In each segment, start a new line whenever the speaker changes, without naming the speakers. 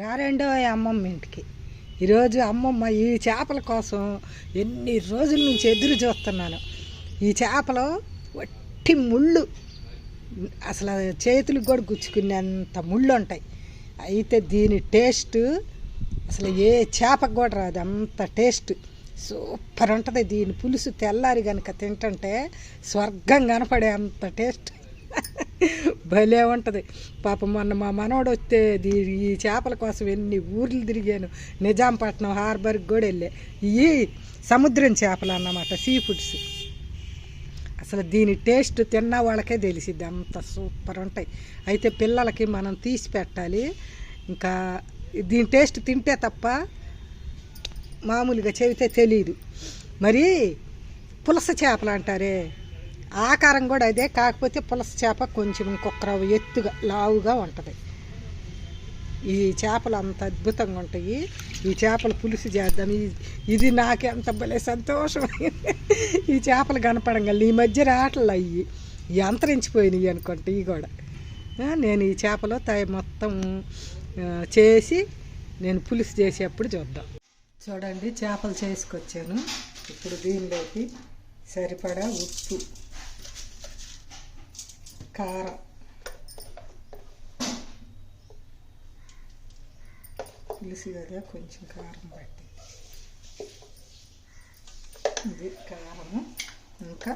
రారెండో అమ్మమ్మ ఇంటికి. ఈరోజు అమ్మమ్మ ఈ చేపల కోసం ఎన్ని రోజుల నుంచి ఎదురు చూస్తున్నాను. ఈ చేపలు వట్టి ముళ్ళు. అసలు చేతులకు కూడా గుచ్చుకునేంత ముళ్ళు ఉంటాయి. అయితే దీని టేస్ట్ అసలు ఏ చేపకు కూడా రాదు. అంత టేస్ట్ సూపర్ ఉంటుంది. దీని పులుసు తెల్లారి కనుక తింటుంటే స్వర్గం కనపడే అంత టేస్ట్. భలే ఉంటుంది. పాపం మొన్న మా మనవడు వస్తే ఈ చేపల కోసం ఎన్ని ఊర్లు తిరిగాను. నిజాంపట్నం హార్బర్కి కూడా వెళ్ళే. ఈ సముద్రం చేపలు అన్నమాట సీ ఫుడ్స్. అసలు దీని టేస్ట్ తిన్న వాళ్ళకే తెలిసిద్ది. అంత సూపర్ ఉంటాయి. అయితే పిల్లలకి మనం తీసి పెట్టాలి. ఇంకా దీని టేస్ట్ తింటే తప్ప మామూలుగా చెబితే తెలియదు మరి పులస చేపలు అంటారే. ఆకారం కూడా అదే కాకపోతే పులస చేప కొంచెం ఇంకొక ఎత్తుగా లావుగా ఉంటుంది. ఈ చేపలు అంత అద్భుతంగా ఉంటాయి. ఈ చేపలు పులుసు చేద్దాం. ఇది నాకెంత భలే సంతోషం. ఈ చేపలు కనపడంగా ఈ మధ్య రాటలు అయ్యి. అంతరించిపోయినాయి అనుకుంటే ఇవి కూడా. నేను ఈ చేపలు తయ మొత్తం చేసి నేను పులుసు చేసేప్పుడు చూద్దాం. చూడండి చేపలు చేసుకొచ్చాను. ఇప్పుడు దీనిలోకి సరిపడా ఉప్పు. కారం పులుసు కదా కొంచెం కారం పట్టి ఇది కారము ఇంకా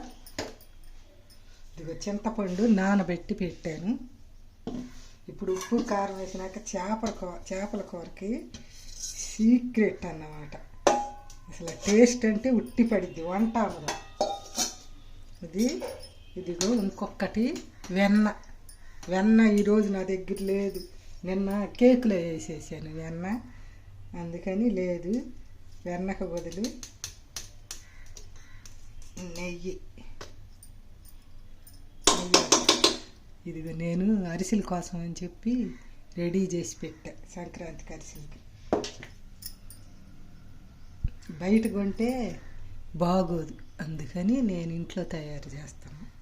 ఇదిగో చింతపండు నానబెట్టి పెట్టాను. ఇప్పుడు ఉప్పు కారం వేసినాక చేపల కూర చేపల కూరకి సీక్రెట్ అన్నమాట. అసలు టేస్ట్ అంటే ఉట్టి పడిద్ది వంట అమరం ఇది ఇదిగో ఇంకొకటి వెన్న వెన్న ఈరోజు నా దగ్గర లేదు. నిన్న కేకులో వేసేసాను వెన్న. అందుకని లేదు. వెన్నకు బదులు నెయ్యి. ఇదిగో నేను అరిసెల కోసం అని చెప్పి రెడీ చేసి పెట్టా సంక్రాంతికి అరిసెలకి. బయట కొంటే బాగోదు. అందుకని నేను ఇంట్లో తయారు చేస్తాను.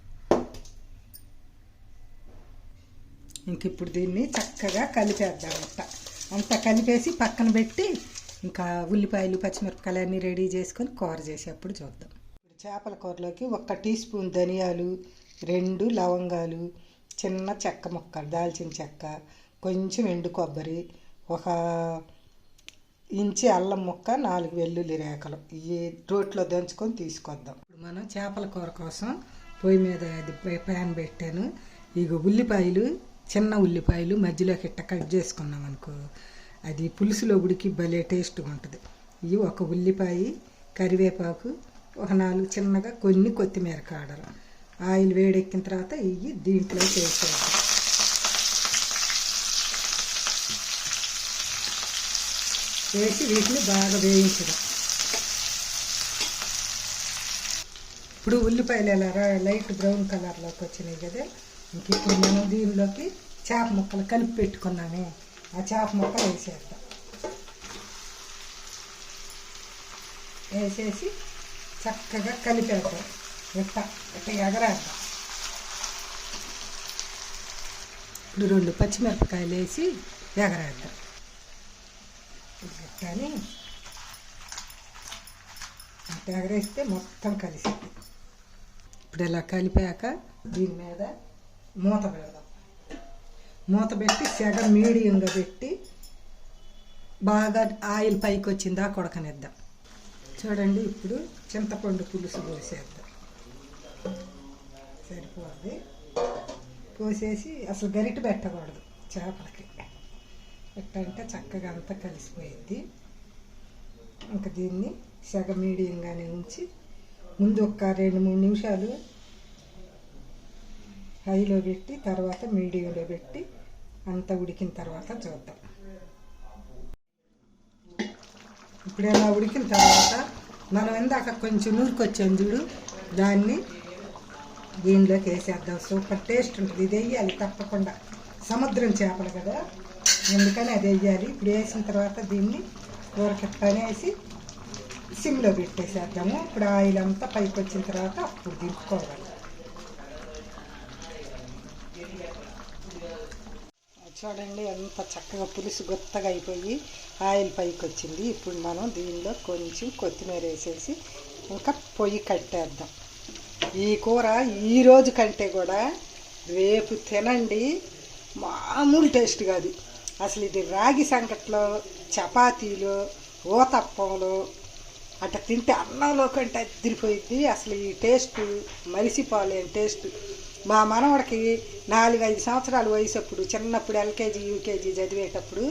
ఇంక ఇప్పుడు దీన్ని చక్కగా కలిపేద్దామంట అంతా. కలిపేసి పక్కన పెట్టి ఇంకా ఉల్లిపాయలు పచ్చిమిరపకాయలు అన్నీ రెడీ చేసుకొని కూర చేసేప్పుడు చూద్దాం. ఇప్పుడు చేపల కూరలోకి ఒక్క టీ స్పూన్ ధనియాలు రెండు లవంగాలు చిన్న చెక్క ముక్క దాల్చిన చెక్క కొంచెం ఎండు కొబ్బరి ఒక ఇంచి అల్లం ముక్క నాలుగు వెల్లుల్లి రేఖలు ఈ రోట్లో దంచుకొని తీసుకొద్దాం. ఇప్పుడు మనం చేపల కూర కోసం పొయ్యి మీద ప్యాన్ పెట్టాను. ఇక ఉల్లిపాయలు చిన్న ఉల్లిపాయలు మధ్యలోకి ఇట్ట కట్ చేసుకున్నాం అనుకో అది పులుసులో ఉడికి భలే టేస్ట్గా ఉంటుంది. ఇవి ఒక ఉల్లిపాయ కరివేపాకు ఒక నాలుగు చిన్నగా కొన్ని కొత్తిమీర కాడలు. ఆయిల్ వేడెక్కిన తర్వాత ఇవి దీంట్లో చేసేద్దాం. వేసి వీటిని బాగా వేయించడం. ఇప్పుడు ఉల్లిపాయలు ఎలా లైట్ బ్రౌన్ కలర్లోకి వచ్చినాయి కదా ఇప్పుడు మనం దీనిలోకి చేప ముక్కలు కలిపి పెట్టుకున్నామే. ఆ చేప ముక్కలు వేసేద్దాం. వేసేసి చక్కగా కలిపేద్దాం. ఇట్ట ఇట్ట ఎగరేద్దాం. ఇప్పుడు రెండు పచ్చిమిరపకాయలు వేసి ఎగరేద్దాం. కానీ అట్ట ఎగరేస్తే మొత్తం కలిసింది ఇప్పుడు ఇలా కలిపాక దీని మీద మూత పెడదాం. మూత పెట్టి సెగ మీడియంగా పెట్టి బాగా ఆయిల్ పైకి వచ్చిందా కొడకనిద్దాం. చూడండి ఇప్పుడు చింతపండు పులుసు పోసేద్దాం. సరిపోద్ది. పోసేసి అసలు గరిట పెట్టకూడదు చేపలకి. ఎట్టంటే చక్కగా అంతా కలిసిపోయింది. ఇంకా దీన్ని సగ మీడియంగానే ఉంచి ముందు ఒక రెండు మూడు నిమిషాలు హైలో పెట్టి తర్వాత మీడియంలో పెట్టి అంతా ఉడికిన తర్వాత చూద్దాం. ఇప్పుడు ఉడికిన తర్వాత మనం ఇందాక కొంచెం నూరుకొచ్చాం చూడు దాన్ని దీనిలోకి వేసేద్దాం. సూపర్ టేస్ట్ ఉంటుంది. ఇది వేయాలి తప్పకుండా. సముద్రం చేపలు కదా ఎందుకని అది వేయాలి. ఇప్పుడు వేసిన తర్వాత దీన్ని కూరకి పనేసి సిమ్లో పెట్టేసేద్దాము. ఇప్పుడు ఆయిల్ అంతా పైకి వచ్చిన తర్వాత అప్పుడు దింపుకోవాలి. చూడండి ఎంత చక్కగా పులుసు గొత్తగా అయిపోయి ఆయిల్ పైకి వచ్చింది. ఇప్పుడు మనం దీనిలో కొంచెం కొత్తిమీర వేసేసి ఇంకా పొయ్యి కట్టేద్దాం. ఈ కూర ఈ రోజు కంటే కూడా రేపు తినండి. మామూలు టేస్ట్ కాదు. అసలు ఇది రాగి సంకట్లో చపాతీలో ఓతప్పంలో అట్లా తింటే అన్నంలో కంటే అదిరిపోయింది అసలు ఈ టేస్ట్ మరిసిపోలేని టేస్ట్. మా మనవడికి నాలుగైదు సంవత్సరాలు సంవత్సరాల వయసు అప్పుడు చిన్నప్పుడు ఎల్కేజీ యూకేజీ చదివేటప్పుడు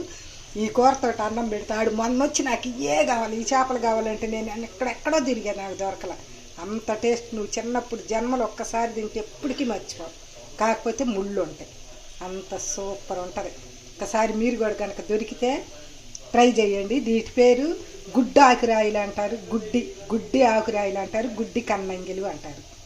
ఈ కూరతో అన్నం పెడతాడు మొన్న వచ్చి నాకు ఏ కావాలి ఈ చేపలు కావాలంటే నేను ఎక్కడెక్కడో తిరిగా నాకు దొరకల. అంత టేస్ట్ నువ్వు చిన్నప్పుడు జన్మలు ఒక్కసారి తింటే ఎప్పటికీ మర్చిపోవు. కాకపోతే ముళ్ళు ఉంటాయి. అంత సూపర్ ఉంటుంది. ఒకసారి మీరు కూడా కనుక దొరికితే ట్రై చేయండి. వీటి పేరు గుడ్డ ఆకురాయిలు అంటారు గుడ్డి గుడ్డి ఆకురాయిలు అంటారు గుడ్డి కన్నంగిలు అంటారు.